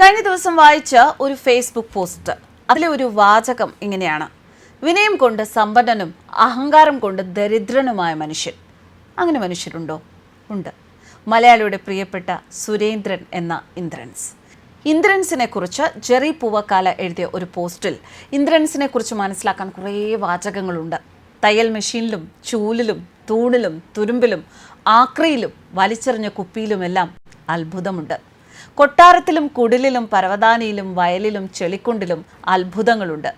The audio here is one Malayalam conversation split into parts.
കഴിഞ്ഞ ദിവസം വായിച്ച ഒരു ഫേസ്ബുക്ക് പോസ്റ്റ് അതിലെ ഒരു വാചകം ഇങ്ങനെയാണ്. വിനയം കൊണ്ട് സമ്പന്നനും അഹങ്കാരം കൊണ്ട് ദരിദ്രനുമായ മനുഷ്യൻ. അങ്ങനെ മനുഷ്യരുണ്ടോ? ഉണ്ട്. മലയാളിയുടെ പ്രിയപ്പെട്ട സുരേന്ദ്രൻ എന്ന ഇന്ദ്രൻസ്. ഇന്ദ്രൻസിനെ കുറിച്ച് ജെറി പൂവക്കാല എഴുതിയ ഒരു പോസ്റ്റിൽ ഇന്ദ്രൻസിനെ കുറിച്ച് മനസ്സിലാക്കാൻ കുറേ വാചകങ്ങളുണ്ട്. തയ്യൽ മെഷീനിലും ചൂലിലും തൂണിലും തുരുമ്പിലും ആക്രിയിലും വലിച്ചെറിഞ്ഞ കുപ്പിയിലുമെല്ലാം അത്ഭുതമുണ്ട്. കൊട്ടാരത്തിലും കുടിലിലും പരവതാനിയിലും വയലിലും ചെളിക്കുണ്ടിലും അത്ഭുതങ്ങളുണ്ട്.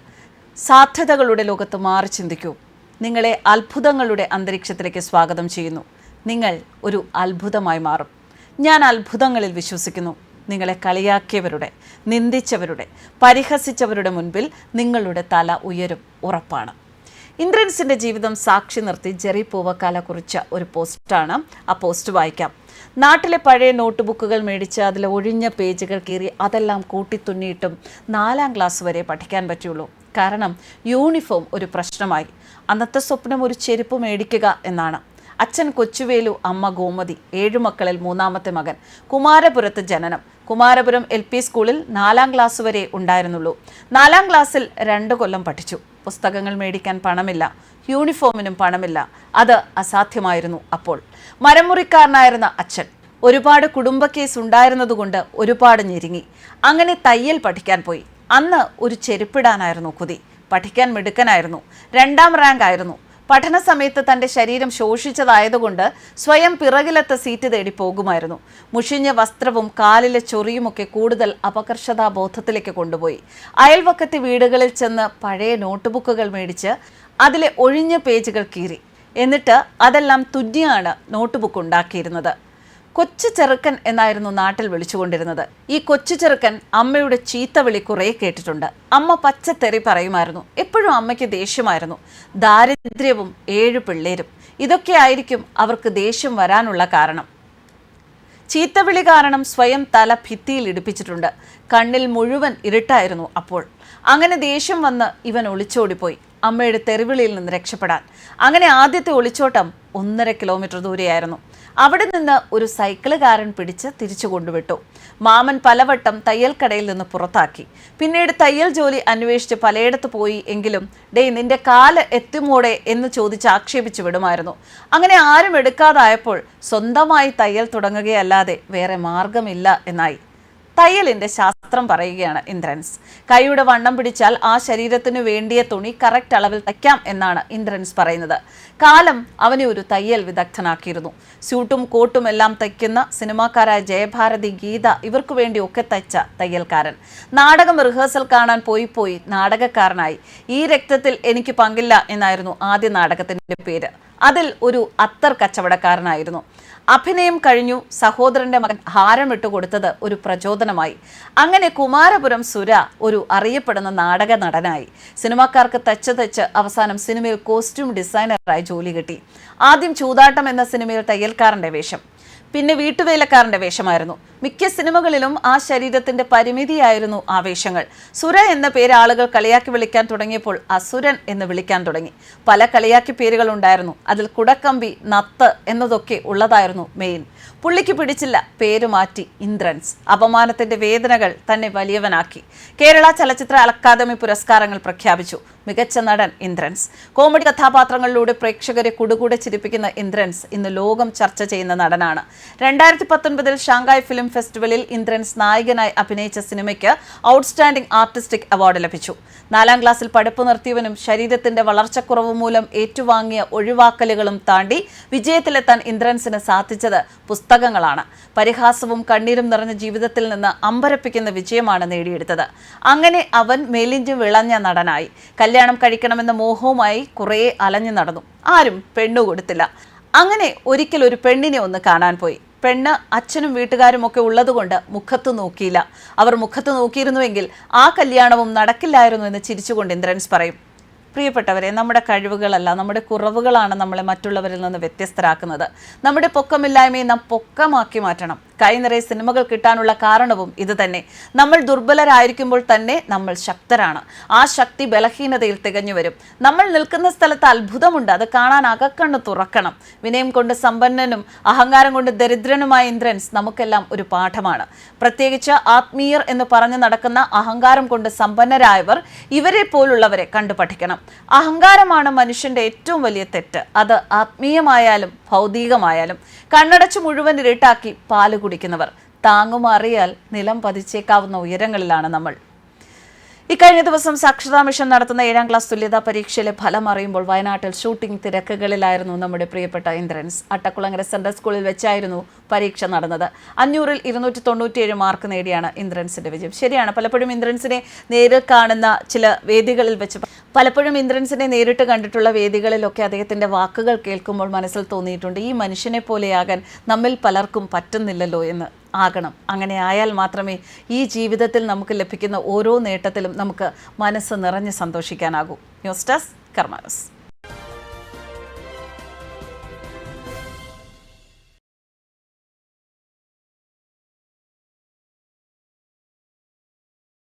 സാധ്യതകളുടെ ലോകത്ത് മാറി ചിന്തിക്കൂ. നിങ്ങളെ അത്ഭുതങ്ങളുടെ അന്തരീക്ഷത്തിലേക്ക് സ്വാഗതം ചെയ്യുന്നു. നിങ്ങൾ ഒരു അത്ഭുതമായി മാറും. ഞാൻ അത്ഭുതങ്ങളിൽ വിശ്വസിക്കുന്നു. നിങ്ങളെ കളിയാക്കിയവരുടെ നിന്ദിച്ചവരുടെ പരിഹസിച്ചവരുടെ മുൻപിൽ നിങ്ങളുടെ തല ഉയരും ഉറപ്പാണ്. ഇന്ദ്രൻസിന്റെ ജീവിതം സാക്ഷി നിർത്തി ജെറി പൂവക്കാല കുറിച്ച ഒരു പോസ്റ്റാണ് ആ പോസ്റ്റ് വായിക്കാം. നാട്ടിലെ പഴയ നോട്ട് ബുക്കുകൾ മേടിച്ച് അതിലെ ഒഴിഞ്ഞ പേജുകൾ കീറി അതെല്ലാം കൂട്ടിത്തുന്നിയിട്ടും നാലാം ക്ലാസ് വരെ പഠിക്കാൻ പറ്റുള്ളൂ. കാരണം യൂണിഫോം ഒരു പ്രശ്നമായി. അന്നത്തെ സ്വപ്നം ഒരു ചെരുപ്പ് മേടിക്കുക എന്നാണ്. അച്ഛൻ കൊച്ചുവേലു അമ്മ ഗോമതി ഏഴു മക്കളിൽ മൂന്നാമത്തെ മകൻ കുമാരപുരത്ത് ജനനം കുമാരപുരം എൽ പി സ്കൂളിൽ നാലാം ക്ലാസ് വരെ ഉണ്ടായിരുന്നുള്ളൂ. നാലാം ക്ലാസ്സിൽ രണ്ട് കൊല്ലം പഠിച്ചു. പുസ്തകങ്ങൾ മേടിക്കാൻ പണമില്ല. യൂണിഫോമിനും പണമില്ല. അത് അസാധ്യമായിരുന്നു അപ്പോൾ. മരമുറിക്കാരനായിരുന്ന അച്ഛൻ ഒരുപാട് കുടുംബ കേസ് ഉണ്ടായിരുന്നതുകൊണ്ട് ഒരുപാട് ഞെരുങ്ങി. അങ്ങനെ തയ്യൽ പഠിക്കാൻ പോയി. അന്ന് ഒരു ചെരുപ്പിടാനായിരുന്നു കുതി. പഠിക്കാൻ മിടുക്കനായിരുന്നു. രണ്ടാം റാങ്ക് ആയിരുന്നു. പഠന സമയത്ത് തന്റെ ശരീരം ശോഷിച്ചതായതുകൊണ്ട് സ്വയം പിറകിലത്തെ സീറ്റ് തേടി പോകുമായിരുന്നു. മുഷിഞ്ഞ വസ്ത്രവും കാലിലെ ചൊറിയുമൊക്കെ കൂടുതൽ അപകർഷതാ ബോധത്തിലേക്ക് കൊണ്ടുപോയി. അയൽവക്കത്തെ വീടുകളിൽ ചെന്ന് പഴയ നോട്ട്ബുക്കുകൾ മേടിച്ച് അതിലെ ഒഴിഞ്ഞ പേജുകൾ കീറി. എന്നിട്ട് അതെല്ലാം തുന്നിയാണ് നോട്ട്ബുക്ക് ഉണ്ടാക്കിയിരുന്നത്. കൊച്ചു ചെറുക്കൻ എന്നായിരുന്നു നാട്ടിൽ വിളിച്ചുകൊണ്ടിരുന്നത്. ഈ കൊച്ചു ചെറുക്കൻ അമ്മയുടെ ചീത്ത വിളി കുറേ കേട്ടിട്ടുണ്ട്. അമ്മ പച്ചത്തെറി പറയുമായിരുന്നു. എപ്പോഴും അമ്മയ്ക്ക് ദേഷ്യമായിരുന്നു. ദാരിദ്ര്യവും ഏഴു പിള്ളേരും. ഇതൊക്കെ ആയിരിക്കും അവർക്ക് ദേഷ്യം വരാനുള്ള കാരണം. ചീത്തവിളി കാരണം സ്വയം തല ഭിത്തിയിൽ ഇടിപ്പിച്ചിട്ടുണ്ട്. കണ്ണിൽ മുഴുവൻ ഇരുട്ടായിരുന്നു അപ്പോൾ. അങ്ങനെ ദേഷ്യം വന്ന് ഇവൻ ഒളിച്ചോടിപ്പോയി. അമ്മയുടെ തെരുവിളിയിൽ നിന്ന് രക്ഷപ്പെടാൻ. അങ്ങനെ ആദ്യത്തെ ഒളിച്ചോട്ടം ഒന്നര കിലോമീറ്റർ ദൂരെയായിരുന്നു. അവിടെ നിന്ന് ഒരു സൈക്കിളുകാരൻ പിടിച്ച് തിരിച്ചു കൊണ്ടുവിട്ടു. മാമൻ പലവട്ടം തയ്യൽക്കടയിൽ നിന്ന് പുറത്താക്കി. പിന്നീട് തയ്യൽ ജോലി അന്വേഷിച്ച് പലയിടത്ത് പോയി എങ്കിലും ഡേ നിന്റെ കാൽ എത്തുമോടെ? എന്ന് ചോദിച്ച് ആക്ഷേപിച്ചു വിടുമായിരുന്നു. അങ്ങനെ ആരും എടുക്കാതായപ്പോൾ സ്വന്തമായി തയ്യൽ തുടങ്ങുകയല്ലാതെ വേറെ മാർഗമില്ല എന്നായി. തയ്യലിന്റെ ശാസ്ത്രം പറയുകയാണ് ഇന്ദ്രൻസ്. കൈയുടെ വണ്ണം പിടിച്ചാൽ ആ ശരീരത്തിനു വേണ്ടിയ തുണി കറക്റ്റ് അളവിൽ തയ്ക്കാം എന്നാണ് ഇന്ദ്രൻസ് പറയുന്നത്. കാലം അവനെ ഒരു തയ്യൽ വിദഗ്ധനാക്കിയിരുന്നു. സ്യൂട്ടും കോട്ടും എല്ലാം തയ്ക്കുന്ന സിനിമാക്കാരായ ജയഭാരതി ഗീത ഇവർക്ക് വേണ്ടി ഒക്കെ തയ്ച്ച തയ്യൽക്കാരൻ. നാടകം റിഹേഴ്സൽ കാണാൻ പോയി പോയി നാടകക്കാരനായി. ഈ രക്തത്തിൽ എനിക്ക് പങ്കില്ല എന്നായിരുന്നു ആദ്യ നാടകത്തിന്റെ പേര്. അതിൽ ഒരു അത്തർ കച്ചവടക്കാരനായിരുന്നു. അഭിനയം കഴിഞ്ഞു സഹോദരന്റെ മകൻ ഹാരമിട്ട് കൊടുത്തത് ഒരു പ്രചോദനമായി. അങ്ങനെ കുമാരപുരം സുര ഒരു അറിയപ്പെടുന്ന നാടക നടനായി. സിനിമാക്കാർക്ക് തച്ച് തച്ച് അവസാനം സിനിമയിൽ കോസ്റ്റ്യൂം ഡിസൈനറായി ജോലി കിട്ടി. ആദ്യം ചൂതാട്ടം എന്ന സിനിമയിൽ തയ്യൽക്കാരന്റെ വേഷം. പിന്നെ വീട്ടുവേലക്കാരന്റെ വേഷമായിരുന്നു. മിക്ക സിനിമകളിലും ആ ശരീരത്തിന്റെ പരിമിതിയായിരുന്നു ആ വേഷങ്ങൾ സുര എന്ന പേര് ആളുകൾ കളിയാക്കി വിളിക്കാൻ തുടങ്ങിയപ്പോൾ അസുരൻ എന്ന് വിളിക്കാൻ തുടങ്ങി. പല കളിയാക്കി പേരുകൾ ഉണ്ടായിരുന്നു. അതിൽ കുടക്കമ്പി നത്ത് എന്നതൊക്കെ ഉള്ളതായിരുന്നു മെയിൻ. പുള്ളിക്ക് പിടിച്ചില്ല. പേര് മാറ്റി ഇന്ദ്രൻസ്. അപമാനത്തിന്റെ വേദനകൾ തന്നെ വലിയവനാക്കി. കേരള ചലച്ചിത്ര അക്കാദമി പുരസ്കാരങ്ങൾ പ്രഖ്യാപിച്ചു. മികച്ച നടൻ ഇന്ദ്രൻസ്. കോമഡി കഥാപാത്രങ്ങളിലൂടെ പ്രേക്ഷകരെ കുടുകൂടെ ചിരിപ്പിക്കുന്ന ഇന്ദ്രൻസ് ഇന്ന് ലോകം ചർച്ച ചെയ്യുന്ന നടനാണ്. രണ്ടായിരത്തി പത്തൊൻപതിൽ ഷാങ്കായ് ഫിലിം ഫെസ്റ്റിവലിൽ ഇന്ദ്രൻസ് നായകനായി അഭിനയിച്ച സിനിമയ്ക്ക് ഔട്ട്സ്റ്റാൻഡിംഗ് ആർട്ടിസ്റ്റിക് അവാർഡ് ലഭിച്ചു. നാലാം ക്ലാസ്സിൽ പഠിപ്പ് നിർത്തിയവനും ശരീരത്തിന്റെ വളർച്ചക്കുറവ് മൂലം ഏറ്റുവാങ്ങിയ ഒഴിവാക്കലുകളും താണ്ടി വിജയത്തിലെത്താൻ ഇന്ദ്രൻസിന് സാധിച്ചത് പുസ്തകങ്ങളാണ്. പരിഹാസവും കണ്ണീരും നിറഞ്ഞ ജീവിതത്തിൽ നിന്ന് അമ്പരപ്പിക്കുന്ന വിജയമാണ് നേടിയെടുത്തത്. അങ്ങനെ അവൻ മെലിഞ്ഞു വിളഞ്ഞ നടനായി. കല്യാണം കഴിക്കണമെന്ന മോഹവുമായി കുറേ അലഞ്ഞു നടന്നു. ആരും പെണ്ണു കൊടുത്തില്ല. അങ്ങനെ ഒരിക്കൽ ഒരു പെണ്ണിനെ ഒന്ന് കാണാൻ പോയി. പെണ്ണ് അച്ഛനും വീട്ടുകാരും ഒക്കെ ഉള്ളതുകൊണ്ട് മുഖത്ത് നോക്കിയില്ല. അവർ മുഖത്ത് നോക്കിയിരുന്നുവെങ്കിൽ ആ കല്യാണവും നടക്കില്ലായിരുന്നു എന്ന് ചിരിച്ചുകൊണ്ട് ഇന്ദ്രൻസ് പറയും. പ്രിയപ്പെട്ടവരെ നമ്മുടെ കഴിവുകളല്ല നമ്മുടെ കുറവുകളാണ് നമ്മളെ മറ്റുള്ളവരിൽ നിന്ന് വ്യത്യസ്തരാക്കുന്നത്. നമ്മുടെ പൊക്കമില്ലായ്മയെ നാം പൊക്കമാക്കി മാറ്റണം. കൈ നിറയെ സിനിമകൾ കിട്ടാനുള്ള കാരണവും ഇത് തന്നെ നമ്മൾ ദുർബലരായിരിക്കുമ്പോൾ തന്നെ നമ്മൾ ശക്തരാണ്. ആ ശക്തി ബലഹീനതയിൽ തികഞ്ഞു വരും. നമ്മൾ നിൽക്കുന്ന സ്ഥലത്ത് അത്ഭുതമുണ്ട്. അത് കാണാൻ അകക്കണ്ണ് തുറക്കണം. വിനയം കൊണ്ട് സമ്പന്നനും അഹങ്കാരം കൊണ്ട് ദരിദ്രനുമായ ഇന്ദ്രൻസ് നമുക്കെല്ലാം ഒരു പാഠമാണ്. പ്രത്യേകിച്ച് ആത്മീയർ എന്ന് പറഞ്ഞു നടക്കുന്ന അഹങ്കാരം കൊണ്ട് സമ്പന്നരായവർ ഇവരെ പോലുള്ളവരെ കണ്ടു പഠിക്കണം അഹങ്കാരമാണ് മനുഷ്യന്റെ ഏറ്റവും വലിയ തെറ്റ്. അത് ആത്മീയമായാലും ഭൗതികമായാലും. കണ്ണടച്ച് മുഴുവൻ ഇരുട്ടാക്കി പാൽ കുടിക്കുന്നവർ. താങ്ങുമാറിയാൽ നിലം പതിച്ചേക്കാവുന്ന ഉയരങ്ങളിലാണ് നമ്മൾ. ഇക്കഴിഞ്ഞ ദിവസം സാക്ഷരതാ മിഷൻ നടത്തുന്ന ഏഴാം ക്ലാസ് തുല്യതാ പരീക്ഷയിലെ ഫലം അറിയുമ്പോൾ വയനാട്ടിൽ ഷൂട്ടിംഗ് തിരക്കുകളിലായിരുന്നു നമ്മുടെ പ്രിയപ്പെട്ട ഇന്ദ്രൻസ് അട്ടക്കുളങ്ങര സെൻട്രൽ സ്കൂളിൽ വെച്ചായിരുന്നു പരീക്ഷ നടന്നത്. അഞ്ഞൂറിൽ ഇരുന്നൂറ്റി തൊണ്ണൂറ്റിയേഴ് മാർക്ക് നേടിയാണ് ഇന്ദ്രൻസിന്റെ വിജയം. ശരിയാണ് പലപ്പോഴും ഇന്ദ്രൻസിനെ നേരിൽ കാണുന്ന ചില വേദികളിൽ വെച്ച് പലപ്പോഴും ഇന്ദ്രൻസിനെ നേരിട്ട് കണ്ടിട്ടുള്ള വേദികളിലൊക്കെ അദ്ദേഹത്തിന്റെ വാക്കുകൾ കേൾക്കുമ്പോൾ മനസ്സിൽ തോന്നിയിട്ടുണ്ട് ഈ മനുഷ്യനെ പോലെയാകാൻ നമ്മിൽ പലർക്കും പറ്റുന്നില്ലല്ലോ എന്ന്. ആകണം. അങ്ങനെ ആയാൽ മാത്രമേ ഈ ജീവിതത്തിൽ നമുക്ക് ലഭിക്കുന്ന ഓരോ നേട്ടത്തിലും നമുക്ക് മനസ്സ് നിറഞ്ഞ് സന്തോഷിക്കാനാകൂ. News desk കർമാനസ്